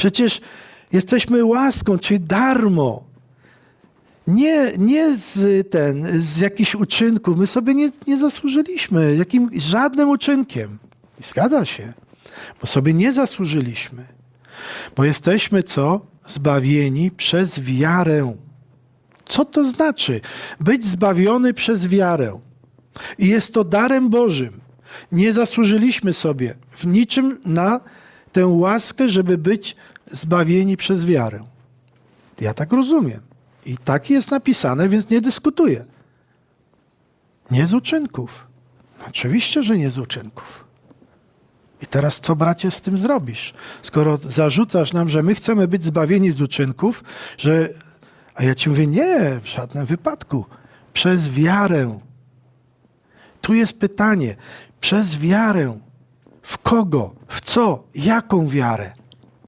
Przecież jesteśmy łaską, czyli darmo. Nie, nie z, ten, z jakichś uczynków. My sobie nie, nie zasłużyliśmy jakim, żadnym uczynkiem. I zgadza się, bo sobie nie zasłużyliśmy. Bo jesteśmy co? Zbawieni przez wiarę. Co to znaczy? Być zbawiony przez wiarę. I jest to darem Bożym. Nie zasłużyliśmy sobie w niczym na tę łaskę, żeby być zbawieni przez wiarę. Ja tak rozumiem. I tak jest napisane, więc nie dyskutuję. Nie z uczynków. Oczywiście, że nie z uczynków. I teraz co, bracie, z tym zrobisz? Skoro zarzucasz nam, że my chcemy być zbawieni z uczynków, że. A ja ci mówię, nie, w żadnym wypadku. Przez wiarę. Tu jest pytanie. Przez wiarę. W kogo? Co? Jaką wiarę?